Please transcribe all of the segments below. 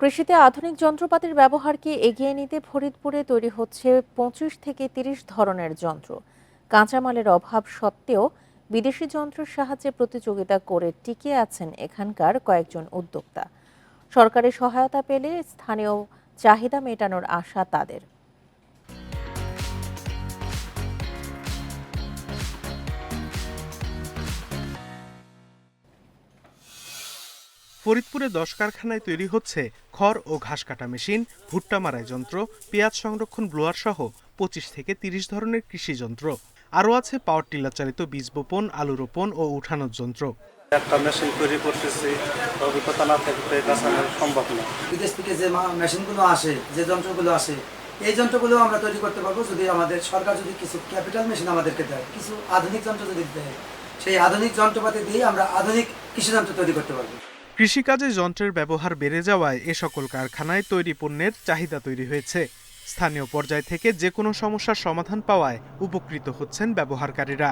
কৃষিতে আধুনিক যন্ত্রপাতির ব্যবহারকে এগিয়ে নিতে ফরিদপুরে তৈরি হচ্ছে পঁচিশ থেকে তিরিশ ধরনের যন্ত্র। কাঁচামালের অভাব সত্ত্বেও বিদেশি যন্ত্রের সাহায্যে প্রতিযোগিতা করে টিকে আছেন এখানকার কয়েকজন উদ্যোক্তা। সরকারি সহায়তা পেলে স্থানীয় চাহিদা মেটানোর আশা তাদের। ফরিদপুরে দশ কারখানায় তৈরি হচ্ছে খড় ও ঘাস কাটা মেশিন ভুট্টা মারাই যন্ত্র পেঁয়াজ সংরক্ষণ ব্লোয়ার সহ পঁচিশ থেকে তিরিশ ধরনের কৃষি যন্ত্র। আরও আছে পাওয়ার টিলার চালিত বীজ বপন আলু রোপণ ও উঠানোর যন্ত্র। একটা মেশিন তৈরি করতেছি অভিজ্ঞতা না এটা সম্ভব না। বিদেশ থেকে যে মেশিনগুলো আসে যে যন্ত্রগুলো আসে এই যন্ত্রগুলো আমরা তৈরি করতে পারব যদি আমাদের সরকার যদি কিছু ক্যাপিটাল মেশিন আমাদেরকে দেয় কিছু আধুনিক যন্ত্র যদি দেয় সেই আধুনিক যন্ত্রপাতি দিয়ে আমরা আধুনিক কৃষি যন্ত্র তৈরি করতে পারব। কৃষিকাজে যন্ত্রের ব্যবহার বেড়ে যাওয়ায় এ সকল কারখানায় তৈরি পণ্যের চাহিদা তৈরি হয়েছে। স্থানীয় পর্যায় থেকে যে কোনো সমস্যার সমাধান পাওয়ায় উপকৃত হচ্ছেন ব্যবহারকারীরা।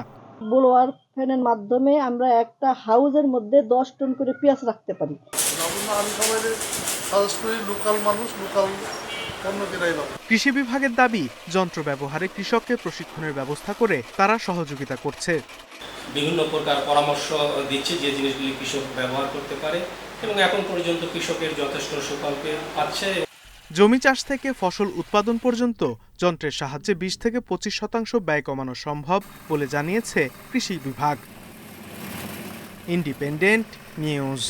ব্লোয়ার ফ্যানের মাধ্যমে আমরা একটা হাউজের মধ্যে দশ টন করে পেঁয়াজ রাখতে পারি। লোকাল মানুষ লোকাল পণ্য কেনাই ভালো কৃষি বিভাগের দাবি যন্ত্র ব্যবহারে কৃষককে প্রশিক্ষণের ব্যবস্থা করে তারা সহযোগিতা করছে। বিভিন্ন প্রকার পরামর্শ দিচ্ছে যে জিনিসগুলি কৃষক ব্যবহার করতে পারে এবং এখন পর্যন্ত কৃষকের যথেষ্ট সুফল পাচ্ছে। জমি চাষ থেকে ফসল উৎপাদন পর্যন্ত যন্ত্রের সাহায্যে বিশ থেকে পঁচিশ শতাংশ ব্যয় কমানো সম্ভব বলে জানিয়েছে কৃষি বিভাগ। Independent news